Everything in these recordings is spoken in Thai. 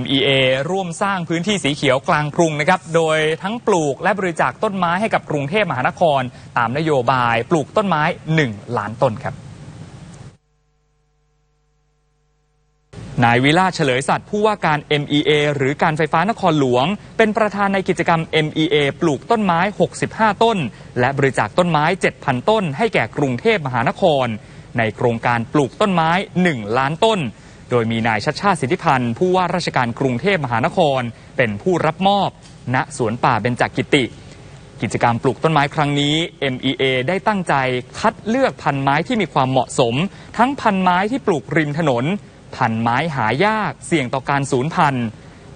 MEA ร่วมสร้างพื้นที่สีเขียวกลางกรุงนะครับ โดยทั้งปลูกและบริจาคต้นไม้ให้กับกรุงเทพมหานคร ตามนโยบายปลูกต้นไม้ 1 ล้านต้นครับ นายวิลาเฉลยสัตว์ผู้ว่าการ MEA หรือการไฟฟ้านครหลวง เป็นประธานในกิจกรรม MEA ปลูกต้นไม้ 65 ต้น และบริจาคต้นไม้ 7,000 ต้น ให้แก่กรุงเทพมหานคร ในโครงการปลูกต้นไม้ 1 ล้านต้น โดยมีนายชัดชาติสิทธิพันธ์ผู้ว่าราชการกรุงเทพมหานคร เป็นผู้รับมอบ ณสวนป่าเบญจกิติ กิจกรรมปลูกต้นไม้ครั้งนี้ MEA ได้ตั้งใจคัดเลือกพันไม้ที่มีความเหมาะสม ทั้งพันไม้ที่ปลูกริมถนน พันไม้หายากเสี่ยงต่อการสูญพันธุ์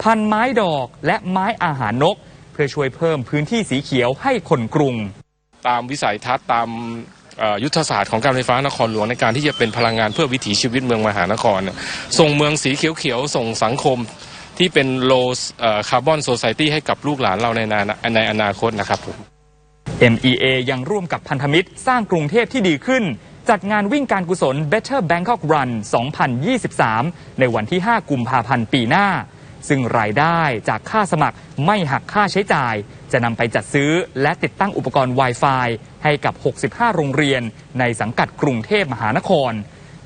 พันไม้ดอกและไม้อาหารนก เพื่อช่วยเพิ่มพื้นที่สีเขียวให้คนกรุง ตามวิสัยทัศน์ตาม ยุทธศาสตร์ของการไฟฟ้านครหลวงในการที่จะเป็นพลังงานเพื่อวิถีชีวิตเมืองมหานคร ส่งเมืองสีเขียวๆ ส่งสังคมที่เป็นโลคาร์บอนโซซ i ตี้ให้กับลูกหลานเราในนาในอนาคตนะครับผม MEA ยังร่วมกับพันธมิตรสร้างกรุงเทพที่ดีขึ้น จัดงานวิ่งการกุศล Better Bangkok Run 2023 ในวันที่ 5 กุมภาพันธ์ปีหน้า ซึ่งรายได้จากค่าสมัครไม่หักค่าใช้จ่าย จะนำไปจัดซื้อและติดตั้งอุปกรณ์ Wi-Fi ให้กับ 65 โรงเรียน ในสังกัดกรุงเทพมหานคร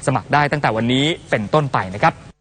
สมัครได้ตั้งแต่วันนี้เป็นต้นไปนะครับ